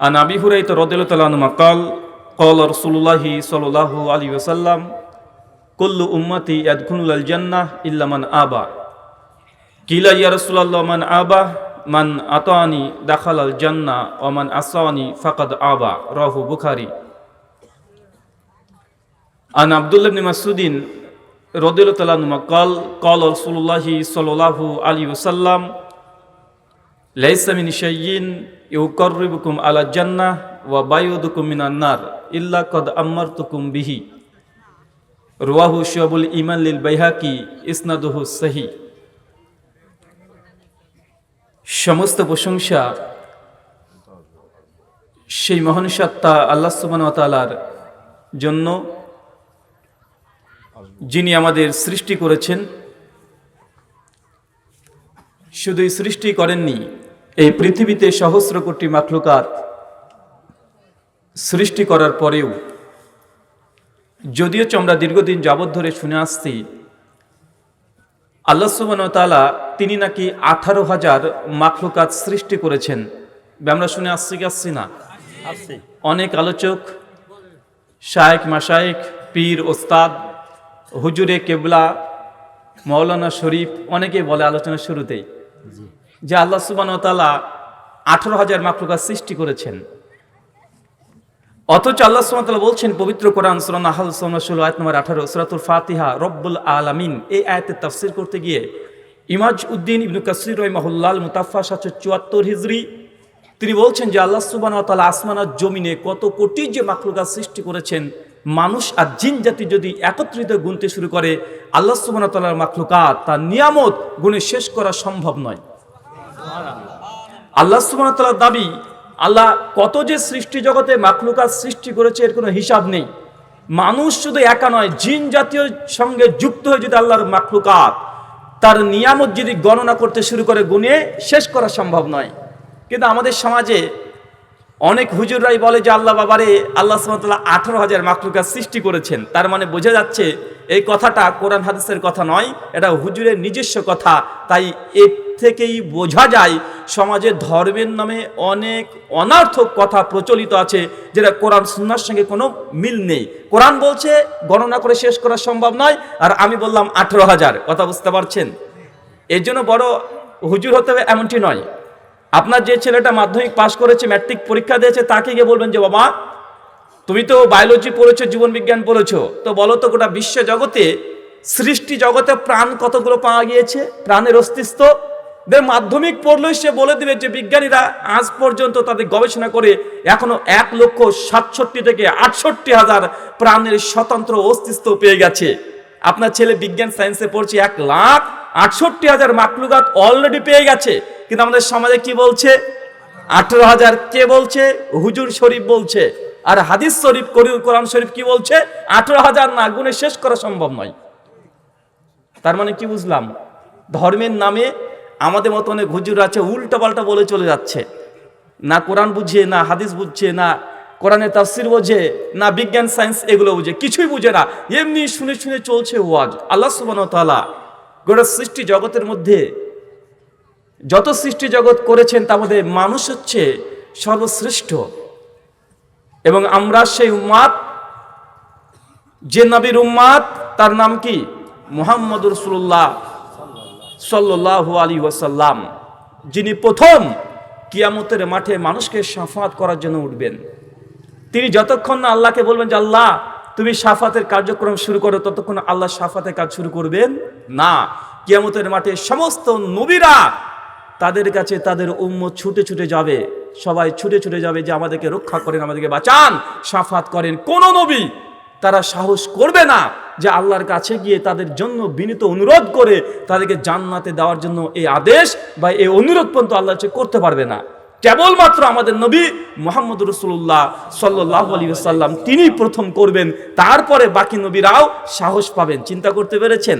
عن أبي هريرة رضي الله تعالى عنه قال قال رسول الله صلى الله عليه وسلم كل أمتي يدخلون الجنة إلا من آبى قيل يا رسول الله من آبى من أطاني دخل الجنة ومن أصاني فقد آبى رواه بخاري عن عبد الله بن مسعود رضي الله تعالى عنه قال قال رسول الله صلى الله عليه وسلم ليس من شيء ইউকরিবুকুম আলা জান্না ওয়া বায়ুদুকুম মিনান্নার ইল্লা কদ আমারতুকুম বিহি। রুয়াহু শিয়াবুল ইমান লিল বাইহাকি ইসনাদুহু সহি। সমস্ত প্রশংসা সেই মহান সত্তা আল্লাহ সুবহান ওয়া তাআলার জন্য যিনি আমাদের সৃষ্টি করেছেন। শুধুই সৃষ্টি করেননি এই পৃথিবীতে সহস্র কোটি মাখলুকাত সৃষ্টি করার পরেও যদিও আমরা দীর্ঘদিন যাবৎ ধরে শুনে আসছি আল্লাহ সুবান তালা তিনি নাকি আঠারো হাজার মাখলুকাত সৃষ্টি করেছেন। আমরা শুনে আসছি কি আসছি না? অনেক আলোচক শায়েক মাসায়েক পীর ওস্তাদ হুজুরে কেবলা মৌলানা শরীফ অনেকে বলে আলোচনার শুরুতেই। যে আল্লাহ সুবান তালা আঠারো হাজার মাকলুকা সৃষ্টি করেছেন। অথচ আল্লাহ তালা বলছেন, পবিত্র কোরআন সুরান আহাল ষোলো, আয়াত নম্বর আঠারো, সুরাতুল ফাতিহা, রব্বুল আলামিন। এই আয়াতের তাফসির করতে গিয়ে ইমাজ উদ্দিন ইবনু কাসির রহিমাহুল্লাল মুতাফা সাতশো চুয়াত্তর হিজড়ি তিনি বলছেন যে আল্লাহ সুবান তালা আসমানার জমিনে কত কোটি যে মাকলুকা সৃষ্টি করেছেন, মানুষ আর জিন জাতি যদি একত্রিত গুনতে শুরু করে, আল্লাহ সুবান তালার মাকলুকাত তার নিয়ামত গুণে শেষ করা সম্ভব নয়। আল্লাহ সুবান দাবি, আল্লাহ কত যে সৃষ্টি জগতে মাকলুকাত সৃষ্টি করেছে, এর কোনো হিসাব নেই। মানুষ শুধু একা নয়, জিন জাতীয় সঙ্গে যুক্ত হয়ে যদি আল্লাহর মাকলুকাত তার নিয়ামত যদি গণনা করতে শুরু করে গুনে শেষ করা সম্ভব নয়। কিন্তু আমাদের সমাজে অনেক হুজুররাই বলে যে, আল্লাহ বাবারে, আল্লাহ সুমতাল্লাহ আঠারো হাজার মাকলুকাত সৃষ্টি করেছেন। তার মানে বোঝা যাচ্ছে, এই কথাটা কোরআন হাদিসের কথা নয়, এটা হুজুরের নিজস্ব কথা। তাই এর থেকেই বোঝা যায়, সমাজে ধর্মের নামে অনেক অনার্থক কথা প্রচলিত আছে, যেটা কোরআন সুন্নার সঙ্গে কোনো মিল নেই। কোরআন বলছে, গণনা করে শেষ করা সম্ভব নয়, আর আমি বললাম আঠেরো হাজার। কথা বুঝতে পারছেন? এর জন্য বড় হুজুর হতে হবে এমনটি নয়। আপনার যে ছেলেটা মাধ্যমিক পাশ করেছে ম্যাট্রিক পরীক্ষা দিয়েছে, তাকে গিয়ে বলবেন যে, বাবা, তুমি তো বায়োলজি পড়েছো, জীবন বিজ্ঞান পড়েছো। তো বলো তো, গোটা বিশ্ব জগতে সৃষ্টি জগতে প্রাণ কতগুলো পাওয়া গিয়েছে? প্রাণের অস্তিত্ব মাধ্যমিক পড়লেই সে বলে দিবে যে বিজ্ঞানীরা আজ পর্যন্ত তাদের গবেষণা করে এখনও এক লক্ষ সাতষট্টি থেকে আটষট্টি হাজার প্রাণের স্বতন্ত্র অস্তিত্ব পেয়ে গেছে। আপনার ছেলে বিজ্ঞান সায়েন্সে পড়ছে এক লাখ আটষট্টি হাজার মাকলুগাত অলরেডি পেয়ে গেছে। কিন্তু আমাদের সমাজে কি বলছে? আঠারো হাজার কে বলছে? হুজুর শরীফ বলছে। আর হাদিস শরীফ করিউল কোরআন শরীফ কি বলছে? আঠারো হাজার না গুণে শেষ করা সম্ভব নয়। তার মানে কি বুঝলাম? ধর্মের নামে আমাদের মতো অনেক হুজুর আছে, উল্টোপাল্টা বলে চলে যাচ্ছে। না কোরআন বুঝে, না হাদিস বুঝছে না কোরআনের তাফসির বোঝে, না বিজ্ঞান, সায়েন্স এগুলো বুঝে, কিছুই বুঝে না। এমনি শুনে শুনে চলছে ওয়াজ। আল্লাহ সুবান তালা গোটা সৃষ্টি জগতের মধ্যে যত সৃষ্টি জগৎ করেছেন, তার মধ্যে মানুষ হচ্ছে সর্বশ্রেষ্ঠ। এবং আমরা সেই উম্মাদ, যে নবীর উম্মাদ, তার নাম কি? মোহাম্মদ রসুল্লাহ সাল্লাহ আলী ওয়াসাল্লাম, যিনি প্রথম কিয়ামতের মাঠে মানুষকে সাফাত করার জন্য উঠবেন। তিনি যতক্ষণ না আল্লাহকে বলবেন যে, আল্লাহ, তুমি সাফাতের কার্যক্রম শুরু করো, ততক্ষণ আল্লাহ সাফাতের কাজ শুরু করবেন না। কিয়ামতের মাঠে সমস্ত নবীরা তাদের কাছে তাদের উম্ম ছুটে ছুটে যাবে। সবাই ছুটে ছুটে যাবে যে, আমাদেরকে রক্ষা করেন, আমাদেরকে বাঁচান, সাফাত করেন। কোন নবী তারা সাহস করবে না যে আল্লাহর কাছে গিয়ে তাদের জন্য বিনীত অনুরোধ করে তাদেরকে জান্নাতে দেওয়ার জন্য এই আদেশ বা এই অনুরোধ পর্যন্ত আল্লাহ করতে পারবে না। কেবলমাত্র আমাদের নবী মোহাম্মদ রসুল্লাহ সাল্লাহ আলী সাল্লাম তিনি প্রথম করবেন, তারপরে বাকি নবীরাও সাহস পাবেন। চিন্তা করতে পেরেছেন?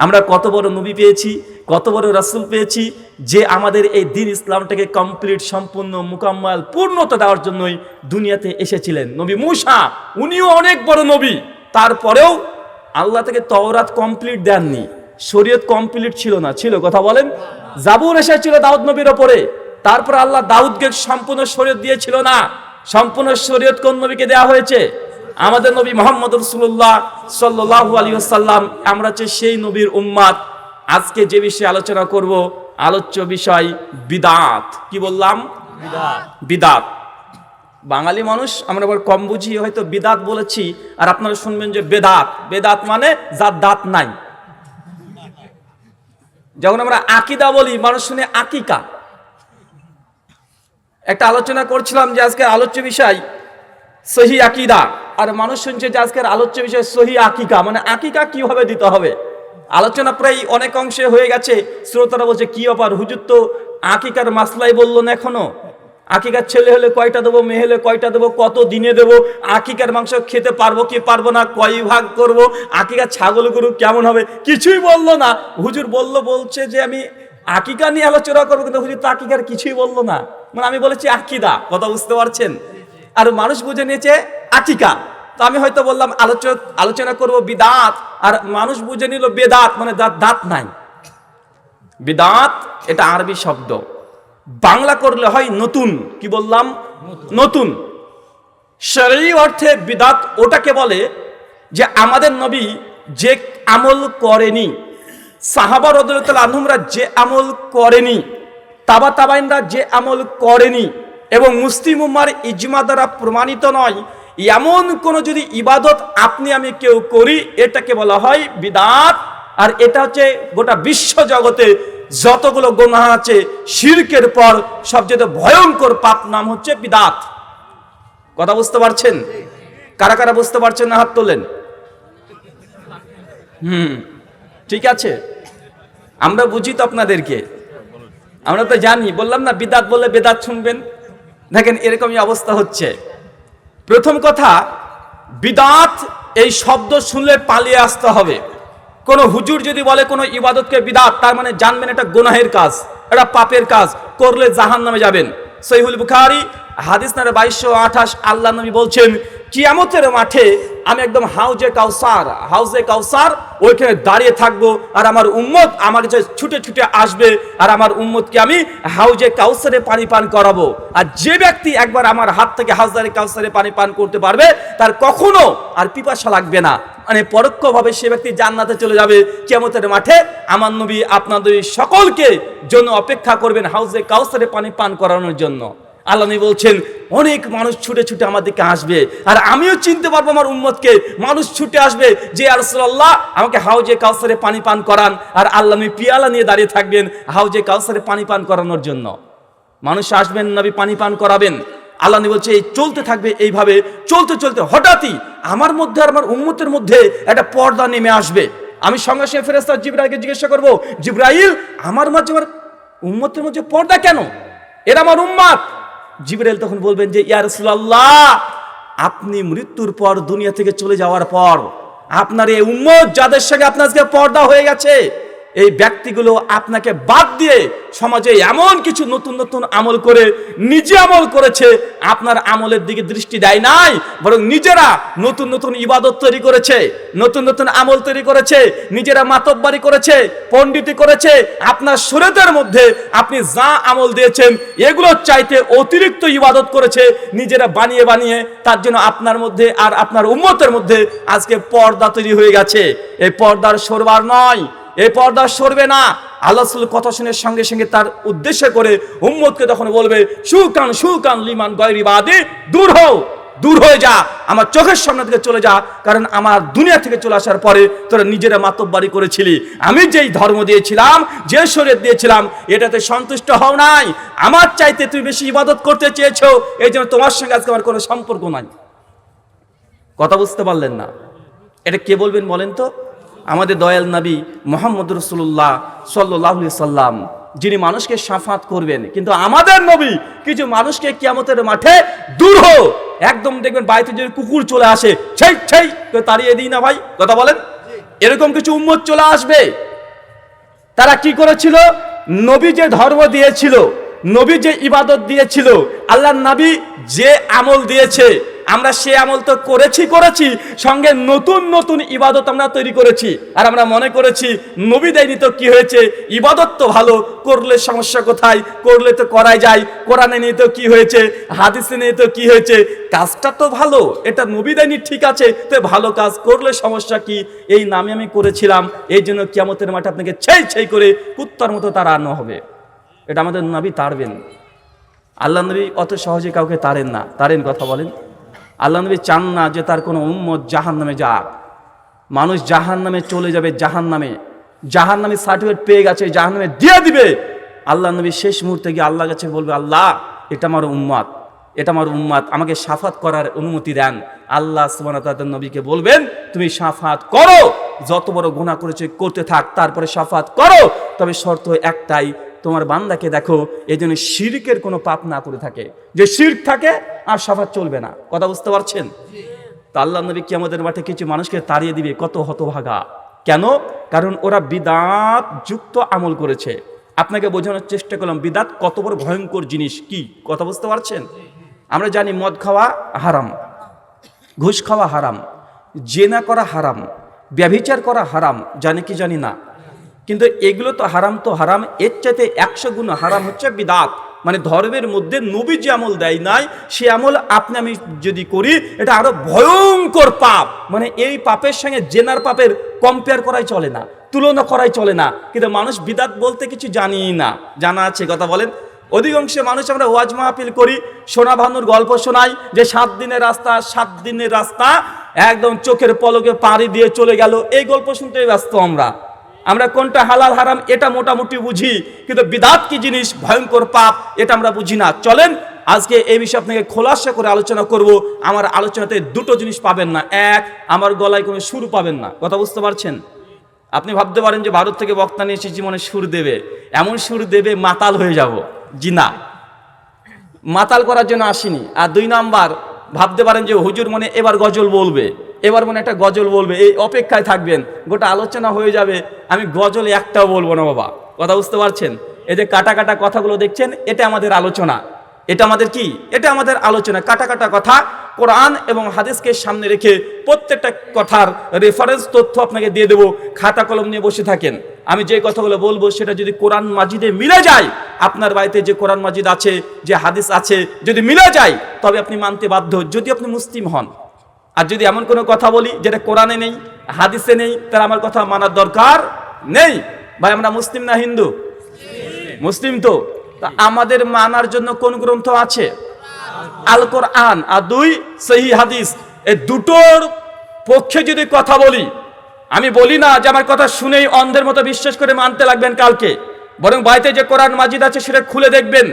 আমরা কত বড় নবী পেয়েছি, কত বড় রাসুল পেয়েছি, যে আমাদের এই দিন ইসলামটাকে কমপ্লিট সম্পূর্ণ, মুকাম্মাল, পূর্ণতা দেওয়ার জন্যই দুনিয়াতে এসেছিলেন নবী মুসা। উনিও অনেক বড় নবী। তারপরেও আল্লাহ থেকে তওরাত কমপ্লিট দেননি। শরীয়ত কমপ্লিট ছিল না। ছিল, কথা বলেন? জাবুর এসেছিল দাউদ নবীর ওপরে। তারপর আল্লাহ দাউদকে সম্পূর্ণ শরীয়ত দিয়েছিল না। সম্পূর্ণ শরীয়ত কোন নবীকে দেওয়া হয়েছে? আমাদের নবী মোহাম্মদ রসুল্লাহ সাল্লাহু আলী আসাল্লাম আমরা হচ্ছে সেই নবীর উম্মাদ। আজকে যে বিষয়ে আলোচনা করব আলোচ্য বিষয় বিদাত। কি বললাম? বিদাত। বাঙালি মানুষ আমরা আবার কম বুঝি হয়তো বিদাত বলেছি আর আপনারা শুনবেন যে বেদাত। বেদাত মানে যার দাঁত নাই। যখন আমরা আকিদা বলি মানুষ শুনে আকিকা। একটা আলোচনা করছিলাম যে আজকে আলোচ্য বিষয় সহি আকিদা। আর মানুষ শুনছে যে আজকের আলোচ্য বিষয় সহি আকিকা মানে আকিকা কীভাবে দিতে হবে? আলোচনা প্রায় অনেক অংশে হয়ে গেছে। শ্রোতারা বলছে, কি ব্যাপার? হুজুর তো আকিকার মাসলাই বলল না এখনও। আকিকার ছেলে হলে কয়টা দেবো? মেয়ে হলে কয়টা দেবো? কত দিনে দেবো? আকিকার মাংস খেতে পারব কি পারব না? কয় ভাগ করব? আকিকার ছাগল গরু কেমন হবে? কিছুই বলল না। হুজুর বলল, বলছে যে, আমি আকিকা নিয়ে আলোচনা করব, কিন্তু হুজুর তো আকিকার কিছুই বলল না। মানে আমি বলেছি, আকিদা। কথা বুঝতে পারছেন? আর মানুষ বুঝে নিয়েছে আকিকা। তো আমি হয়তো বললাম আলোচনা আলোচনা করব বিদাত আর মানুষ বুঝে নিল বেদাত মানে দাঁত দাঁত নাই। বিদাত এটা আরবি শব্দ। বাংলা করলে হয় নতুন কি বললাম? নতুন। শরীর অর্থে বিদাত ওটাকে বলে যে আমাদের নবী যে আমল করেনি সাহাবা রদুল্লাহ আনহুমরা যে আমল করেনি তাবা তাবাইনরা যে আমল করেনি এবং মুসলিম উম্মার ইজমা দ্বারা প্রমাণিত নয়, এমন কোন যদি ইবাদত আপনি আমি কেউ করি, এটাকে বলা হয় বিদাত। আর এটা হচ্ছে গোটা বিশ্ব জগতে যতগুলো গোনা আছে, শিরকের পর সবচেয়ে ভয়ঙ্কর পাপ নাম হচ্ছে বিদাত। কথা বুঝতে পারছেন? কারা কারা বুঝতে পারছেন না হাত তোলেন? হুম, ঠিক আছে। আমরা বুঝি তো আপনাদেরকে। আমরা তো জানি, বললাম না বিদাত বললে বেদাত শুনবেন। দেখেন এরকমই অবস্থা হচ্ছে। প্রথম কথা, বিদাত এই শব্দ শুনলে পালিয়ে আসতে হবে। কোনো হুজুর যদি বলে কোনো ইবাদতকে বিদাত, তার মানে জানবেন এটা গোনাহের কাজ, এটা পাপের কাজ, করলে জাহান নামে যাবেন। সহিহুল বুখারি, হাদিস নারে বাইশশো আঠাশ, আল্লাহ নবী বলছেন কিয়ামতের মাঠে আমি একদম হাউজে কাউসার হাউজে কাউসার, ওইখানে দাঁড়িয়ে থাকব আর আমার উম্মত আমার কাছে ছুটে ছুটে আসবে আর আমার উম্মতকে আমি হাউজে কাউসারে পানি পান করাবো। আর যে ব্যক্তি একবার আমার হাত থেকে হাউজারে কাউসারে পানি পান করতে পারবে, তার কখনো আর পিপাসা লাগবে না। মানে পরোক্ষভাবে সে ব্যক্তি জান্নাতে চলে যাবে কেমতের মাঠে। আমার নবী আপনাদের সকলকে জন্য অপেক্ষা করবেন হাউজে কাউসারে পানি পান করানোর জন্য। আল্লাহ বলছেন, অনেক মানুষ ছুটে ছুটে আমার দিকে আসবে। আর আমিও চিনতে পারব আমার উম্মতকে। মানুষ ছুটে আসবে যে আরসুল্লাহ আমাকে হাউজে কাউসারে পানি পান করান। আর আল্লাহ পিয়ালা নিয়ে দাঁড়িয়ে থাকবেন হাউজে কাউসারে পানি পান করানোর জন্য। মানুষ আসবেন, নবী পানি পান করাবেন। আল্লাহ বলছে, এই চলতে থাকবে এইভাবে। চলতে চলতে হঠাৎই আমার মধ্যে আর আমার উম্মতের মধ্যে একটা পর্দা নেমে আসবে। আমি সঙ্গে সঙ্গে ফেরেস্তা জিব্রাইলকে জিজ্ঞাসা করব, জিব্রাইল, আমার মাঝে আমার উম্মতের মধ্যে পর্দা কেন? এরা আমার উম্মাত। জিব্রাইল তখন বলবেন যে, ইয়া রাসূলুল্লাহ, আপনি মৃত্যুর পর দুনিয়া থেকে চলে যাওয়ার পর আপনার এই উম্মত যাদের সঙ্গে আপনার আজকে পর্দা হয়ে গেছে এই ব্যক্তিগুলো আপনাকে বাদ দিয়ে সমাজে এমন কিছু নতুন নতুন আমল করে, নিজে আমল করেছে, আপনার আমলের দিকে দৃষ্টি দেয় নাই, বরং নিজেরা নতুন নতুন ইবাদত তৈরি করেছে, নতুন নতুন আমল তৈরি করেছে, নিজেরা মাতব্বারি করেছে, পণ্ডিতি করেছে, আপনার সুরেতের মধ্যে আপনি যা আমল দিয়েছেন এগুলো চাইতে অতিরিক্ত ইবাদত করেছে, নিজেরা বানিয়ে বানিয়ে তার জন্য আপনার মধ্যে আর আপনার উম্মতের মধ্যে আজকে পর্দা তৈরি হয়ে গেছে। এই পর্দার সরবার নয় এই পর্দা সরবে না। আল্লাহ কথা শুনে সঙ্গে সঙ্গে তার উদ্দেশ্য করে উম্মতকে তখন বলবে, সুকান সুকান লিমান গয়রি বাদে, দূর হও, দূর হয়ে যা, আমার চোখের সামনে থেকে চলে যা, কারণ আমার দুনিয়া থেকে চলে আসার পরে তোরা নিজেরা মাতব্বারি করেছিলি। আমি যেই ধর্ম দিয়েছিলাম, যে শরীর দিয়েছিলাম, এটাতে সন্তুষ্ট হও নাই। আমার চাইতে তুমি বেশি ইবাদত করতে চেয়েছো, এই জন্য তোমার সঙ্গে আজকে আমার কোনো সম্পর্ক নাই। কথা বুঝতে পারলেন না। এটা কে বলবেন বলেন তো? আমাদের দয়াল নবী মোহাম্মদ রসুল্লাহ সাল্লাহ সাল্লাম, যিনি মানুষকে সাফাত করবেন, কিন্তু আমাদের নবী কিছু মানুষকে কিয়ামতের মাঠে দূর একদম দেখবেন বাড়িতে যদি কুকুর চলে আসে সেই সেই তাড়িয়ে দিই না ভাই, কথা বলেন? এরকম কিছু উম্মত চলে আসবে। তারা কি করেছিল? নবী যে ধর্ম দিয়েছিল, নবী যে ইবাদত দিয়েছিল আল্লাহ নবী যে আমল দিয়েছে আমরা সে আমল তো করেছি করেছি, সঙ্গে নতুন নতুন ইবাদত আমরা তৈরি করেছি। আর আমরা মনে করেছি, নবী দেয়নি তো কি হয়েছে? ইবাদত তো ভালো, করলে সমস্যা কোথায়? করলে তো করাই যায়। কোরআনে নিয়ে তো কি হয়েছে? হাদিসে নিয়ে তো কি হয়েছে? কাজটা তো ভালো, এটা নবী দেয়নি, ঠিক আছে, তো ভালো কাজ করলে সমস্যা কি? এই নামে আমি করেছিলাম, এই জন্য কিয়ামতের মাঠে আপনাকে ছেই ছেই করে কুত্তার মতো তারা আনো হবে। এটা আমাদের নবী তাড়বেন। আল্লাহ নবী অত সহজে কাউকে তাড়েন না। তাড়েন কথা বলেন। আল্লাহ নবী চান না যে তার কোনো উম্মত জাহান নামে যাক। মানুষ জাহান নামে চলে যাবে জাহান নামে জাহান নামে সার্টিফিকেট পেয়ে গেছে জাহান নামে দিয়ে দিবে। আল্লাহ নবী শেষ মুহূর্তে গিয়ে আল্লাহ কাছে বলবে, আল্লাহ, এটা আমার উম্মাদ এটা আমার উম্মাদ আমাকে সাফাত করার অনুমতি দেন। আল্লাহ ওয়া নবীকে বলবেন, তুমি সাফাত করো। যত বড় গুনাহ করেছে, করতে থাক। তারপরে সাফাত করো। তবে শর্ত একটাই, তোমার বান্দাকে দেখো এই জন্য শিরকের কোনো পাপ না করে থাকে। যে শির্ক থাকে আর সাফাত চলবে না। কথা বুঝতে পারছেন? তা আল্লাহ নবী কি আমাদের মাঠে কিছু মানুষকে তাড়িয়ে দিবে, কত হতভাগা। কেন? কারণ ওরা বিদাত যুক্ত আমল করেছে। আপনাকে বোঝানোর চেষ্টা করলাম, বিদাত কত বড় ভয়ঙ্কর জিনিস। কি? কথা বুঝতে পারছেন? আমরা জানি মদ খাওয়া হারাম, ঘুষ খাওয়া হারাম, জেনা করা হারাম, ব্যভিচার করা হারাম, জানি কি জানি না। কিন্তু এগুলো তো হারাম তো হারাম, এর চাইতে একশো গুণ হারাম হচ্ছে বিদাত। মানে ধর্মের মধ্যে নবী যে আমল দেয় নাই, সে আমল আপনি আমি যদি করি, এটা আরও ভয়ঙ্কর পাপ। মানে এই পাপের সঙ্গে জেনার পাপের কম্পেয়ার করাই চলে না, তুলনা করাই চলে না। কিন্তু মানুষ বিদাত বলতে কিছু জানি না। জানা আছে কথা বলেন? অধিকাংশ মানুষ আমরা ওয়াজ মাহফিল করি, সোনা ভানুর গল্প শোনাই, যে সাত দিনের রাস্তা, সাত দিনের রাস্তা, একদম চোখের পলকে পাড়ি দিয়ে চলে গেল। এই গল্প শুনতে ব্যস্ত আমরা। আমরা কোনটা হালাল, হারাম, এটা মোটামুটি বুঝি, কিন্তু বিদাত কি জিনিস? ভয়ঙ্কর পাপ, এটা আমরা বুঝি না। চলেন, আজকে এই বিষয়ে আপনাকে খোলাসা করে আলোচনা করব। আমার আলোচনাতে দুটো জিনিস পাবেন না। এক, আমার গলায় কোনো সুর পাবেন না। কথা বুঝতে পারছেন? আপনি ভাবতে পারেন যে ভারত থেকে বক্তা নিয়ে এসেছি, মনে সুর দেবে। এমন সুর দেবে মাতাল হয়ে যাব। জি না। মাতাল করার জন্য আসিনি। আর দুই নাম্বার ভাবতে পারেন যে হুজুর মনে এবার গজল বলবে, এবার মনে একটা গজল বলবে, এই অপেক্ষায় থাকবেন, গোটা আলোচনা হয়ে যাবে, আমি গজল একটাও বলব না বাবা। কথা বুঝতে পারছেন? এই যে কাটা কাটা কথাগুলো দেখছেন, এটা আমাদের আলোচনা। এটা আমাদের কি? এটা আমাদের আলোচনা। কাটা কাটা কথা কোরআন এবং হাদিসকে সামনে রেখে প্রত্যেকটা কথার রেফারেন্স তথ্য আপনাকে দিয়ে দেবো। খাতা কলম নিয়ে বসে থাকেন। আমি যে কথাগুলো বলব সেটা যদি কোরআন মাজিদে মিলে যায়, আপনার বাড়িতে যে কোরআন মাজিদ আছে, যে হাদিস আছে, যদি মিলে যায়, তবে আপনি মানতে বাধ্য। যদি আপনি মুসলিম হন, আর যদি এমন কোনো কথা বলি যেটা কোরআনে নেই, হাদিসে নেই, তাহলে আমার কথা মানার দরকার নেই। ভাই, আমরা মুসলিম না হিন্দু? মুসলিম তো। আমাদের মানার জন্য কোন গ্রন্থ আছে? আল কোরআন আর দুই, সহি হাদিস। এই দুটোর পক্ষে যদি কথা বলি আমি বলি না যে আমার কথা শুনেই অন্ধের মতো বিশ্বাস করে মানতে লাগবেন কালকে। বরং বাড়িতে যে কোরআন মাজিদ আছে সেটা খুলে দেখবেন।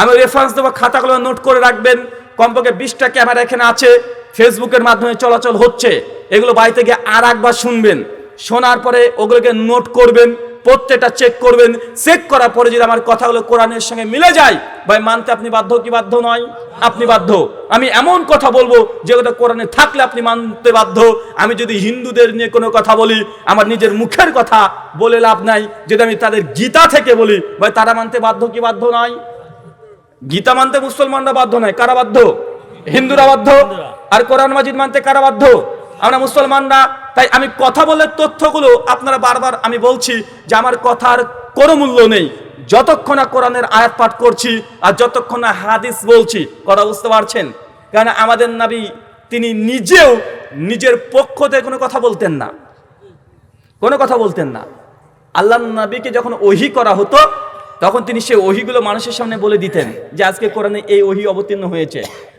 আমি রেফারেন্স দেবো, খাতাগুলো নোট করে রাখবেন। কমপক্ষে বিশটা ক্যামেরা এখানে আছে। ফেসবুকের মাধ্যমে চলাচল হচ্ছে। এগুলো বাড়িতে গিয়ে আর একবার শুনবেন। শোনার পরে ওগুলোকে নোট করবেন। প্রত্যেকটা চেক করবেন। চেক করার পরে যদি আমার কথাগুলো কোরআনের সঙ্গে মিলে যায়, ভাই, মানতে আপনি বাধ্য কি বাধ্য নয়? আপনি বাধ্য। আমি এমন কথা বলব, যেগুলো কোরআনে থাকলে আপনি মানতে বাধ্য। আমি যদি হিন্দুদের নিয়ে কোনো কথা বলি, আমার নিজের মুখের কথা বলে লাভ নাই। যদি আমি তাদের গীতা থেকে বলি, ভাই, তারা মানতে বাধ্য কি বাধ্য নয়? গীতা মানতে মুসলমানরা বাধ্য নয়। কারা বাধ্য? হিন্দুরা বাধ্য? আর কোরআন মাজিদ মানতে কারা বাধ্য? আমরা মুসলমানরা তাই আমি কথা বলে তথ্যগুলো আপনারা বারবার আমি বলছি যে আমার কথার কোনো মূল্য নেই। যতক্ষণ না কোরআনের আয়াত পাঠ করছি আর যতক্ষণ না হাদিস বলছি, কথা বুঝতে পারছেন? কারণ আমাদের নাবি তিনি নিজেও নিজের পক্ষ থেকে কোনো কথা বলতেন না। কোনো কথা বলতেন না। আল্লাহ নবীকে যখন ওহি করা হতো, তখন তিনি সেই ওহিগুলো মানুষের সামনে বলে দিতেন যে আজকে কোরআনে এই ওহি অবতীর্ণ হয়েছে।